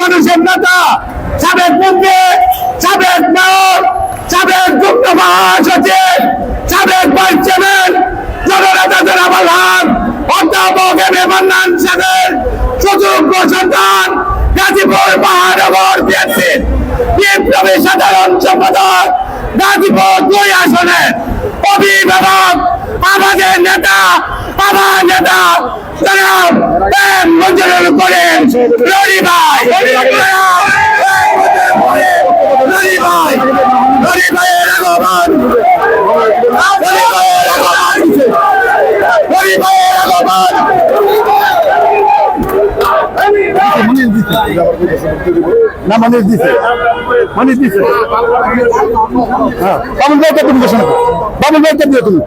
মানুষের নেতা, সাবেক মন্ত্রী, সাবেক মেয়র সাবেক যুগ্ম মহাসচিব, সাবেক ভাইস চেয়ারম্যান জননেতা জনাবাল হান অধ্যাপক এম এ মান্নান সাহেবের সুযোগ্য সন্তান, গাজীপুর মহানগর বিএনপির বিপ্লবী সাধারণ সম্পাদক, গাজীপুর দুই আসনে অভিভাবক, আমাদের নেতা আমার নেতা, জনাব এম মঞ্জুরুল করিম, রনি ভাই রনি ভাই, রনি ভাইয়ের আগমন, রনি ভাইয়ের আগমন, রনি ভাইয়ের বাবুল ভাই তুমি ভাই দিও তুমি।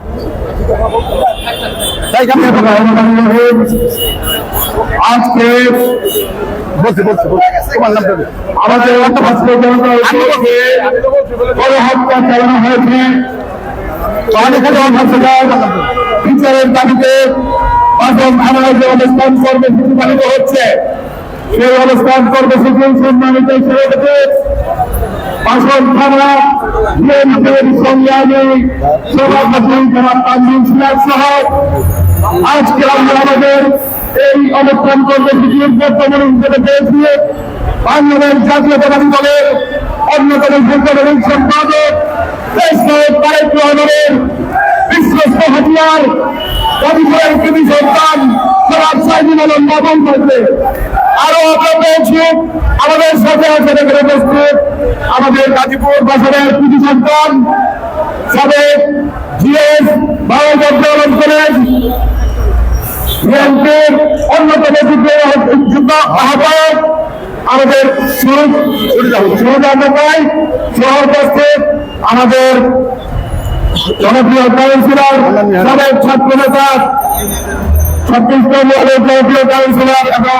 তাই কেমন আজকে বলছি বলছি আমাদের গণহত্যা চালানো হয়েছে। বিচারের দাবিতে অবস্থান কর্মসূচি পালিত হচ্ছে সেই অবস্থান কর্মসূচি সম্মানিত সভাপতি সংগ্রামী সভাপতি জনাব তানজিম সিরাজ সহ আজকে আমরা আমাদের এই অবস্থান কর্মসূচির বর্তমানে হিসেবে পেয়েছি বাংলাদেশ জাতীয়তাবাদী দলের অন্যতম সাংগঠনিক সম্পাদক দেশ নায়ক তারেক রহমানের বিশ্বস্ত হাতিয়ার কৃতি সন্তান সরাব সাইদিন আলম বাবন থাকবে আরও আমরা পেয়েছি। আমাদের সাথে আছেন এখানে আমাদের গাজীপুর বাজারের কৃতি সন্তান, সাবেক জিএস যুদ্ধ যুদ্ধ আহ্বায়ক আমাদের আমাদের জনপ্রিয় কাউন্সিলর জনপ্রিয় কাউন্সিলর এবং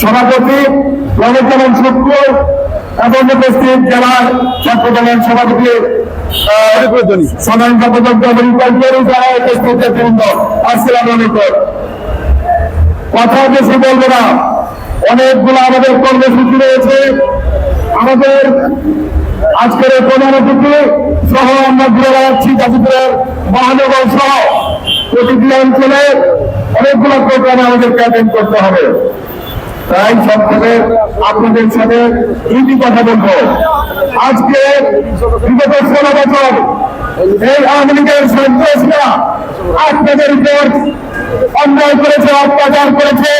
সভাপতি রমেশন শুক্র এবং উপস্থিত জেলার ছাত্র দলের সভাপতি। কল্পের যারা উপস্থিত বৃন্দ আসসালাম আলাইকুম। কথা বেশি বলব না। অনেকগুলো আমাদের কর্মসূচি রয়েছে। আমাদের আজকের এই কর্মসূচি সহ আমরা ঘুরে বেড়াচ্ছি গাজীপুরের মহানগর সহ। প্রতিটি অঞ্চলে অনেকগুলো প্রোগ্রামে আমাদেরকে অ্যাটেন্ড করতে হবে। তাই থেকে আপনাদের সাথে দুইটি কথা বলব। আজকে বিগত ষোলো বছর এই আওয়ামী লীগের সন্ত্রাসীরা আপনাদের উপর অন্যায় করেছে, অত্যাচার করেছে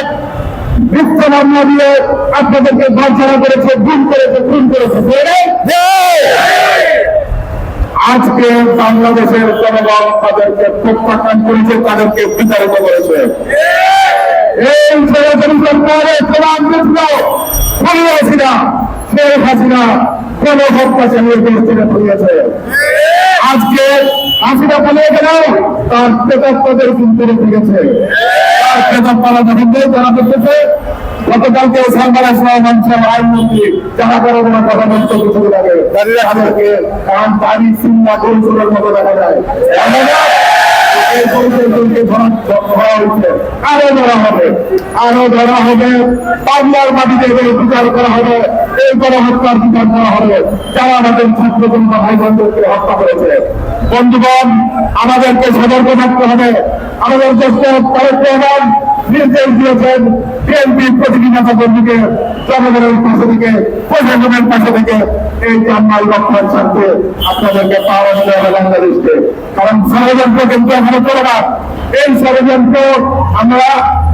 আপনাদেরকে ধর্ষণা করেছে গুম করেছে, খুন করেছে। আজকে বাংলাদেশের জনগণ তাদেরকে প্রত্যাখ্যান করেছে, তাদেরকে বিচারিত করেছে। এই সরকারের প্রধান মিত্র খুনি হাসিনা শেখ হাসিনা কোন হত্যা চালিয়ে দেশটিকে খুলিয়েছে আজকে হাসিনা পালিয়ে গেলেও তার পেতার তাদের কিন্তু রেখে গেছে তার পেতার পালাতে কিন্তু তারা করতেছে গতকালকে সালমান আসলাম মানুষের আইনমন্ত্রী যারা বড় বড় কথা বলতে কিছু লাগে তাদেরকে কারণ বাড়ি সিনেমা কৌশলের মতো দেখা যায়। আরও ধরা হবে। আরও ধরা হবে। বাংলার মাটিতে বিচার করা হবে। এই বিচার করা হবে। যারা আমাদের ছাত্র ভাই বোনদেরকে হত্যা করেছে। বন্ধুগণ, আমাদেরকে সতর্ক থাকতে হবে। আমাদের দেশ তারেক রহমান নির্দেশ দিয়েছেন বিএনপি প্রতিটি নেতা কর্মীকে, জনগণের পাশে থেকে, প্রশাসনের পাশে থেকে এই জামাই রক্ষার স্বার্থে আপনাদেরকে পাওয়া দিতে হবে বাংলাদেশকে। কারণ ষড়যন্ত্র কিন্তু এখনও চলে না। এই ষড়যন্ত্র আমরা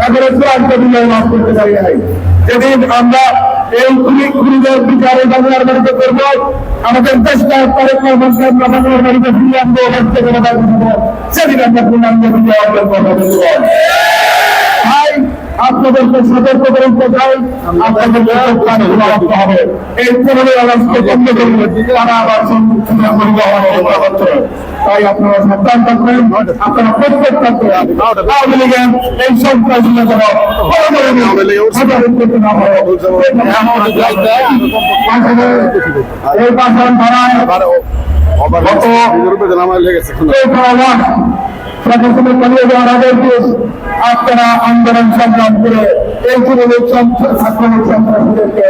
একেবারে চূড়ান্ত বিজয় লাভ করতে পারি নাই। যেদিন আমরা এই খুনি খুনিদের বিচারে বাংলার বাড়িতে করব আমাদের দেশটা তারেক রহমানকে বাংলার বাড়িতে ফিরিয়ে আনব সেদিন আমরা পূর্ণাঙ্গ বিজয় অর্জন করব আপনাদেরকে সতর্ক করে দিতে চাই। আপনাদেরকে কাজ রাখতে হবে। এই পনেরোই আগস্টকে বন্ধ করলে তারা আবার সংরক্ষণের পরিবহনের চেষ্টা তাই আপনারা সাবধান থাকবেন। আপনারা প্রত্যেক থাকবেন আওয়ামী লীগের এই যেন করতে এই পাশান ধারায় গত প্রশাসনের পালিয়ে যাওয়ার আগের দেশ আপনারা আন্দোলন সংগ্রাম করে এই যুবলীগ আক্রমণ সন্ত্রাসীদেরকে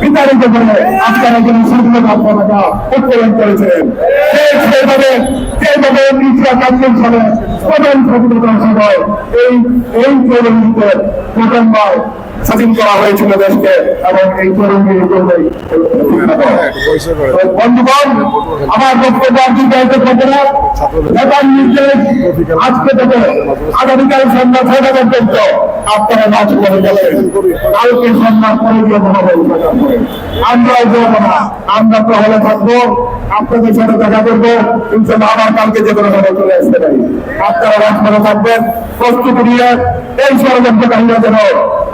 বিতাড়িত করে আপনারা যেন স্বাধীনতা আপনারা উত্তোলন করেছিলেন। সেইভাবে সেইভাবে উনিশশো একাত্তর সালে প্রধান স্বাধীনতা সভায় এই এই প্রধানমন্ত্রী প্রথমবার স্বাধীন করা হয়েছিল দেশকে এবং এই তরুণীর বন্ধুগণ, আমার বক্তব্য আর দীর্ঘায়িত করব না। নেতার নির্দেশ আজকে থেকে আগামীকাল সন্ধ্যা ছয়টা পর্যন্ত আপনারা নাচ করে গেলেন কালকে সন্ধ্যা পরে গিয়ে মনোবল আমরাও যাব না। আমরা তো হলে থাকব। আপনাদের সাথে দেখা করব। ইনশাল্লাহ আবার কালকে যে কোনো ভাবে চলে আসতে পারি। আপনারা রাজপথে থাকবেন। প্রস্তুতি নিয়ে এই ষড়যন্ত্র ষড়যন্ত্রকারীরা যেন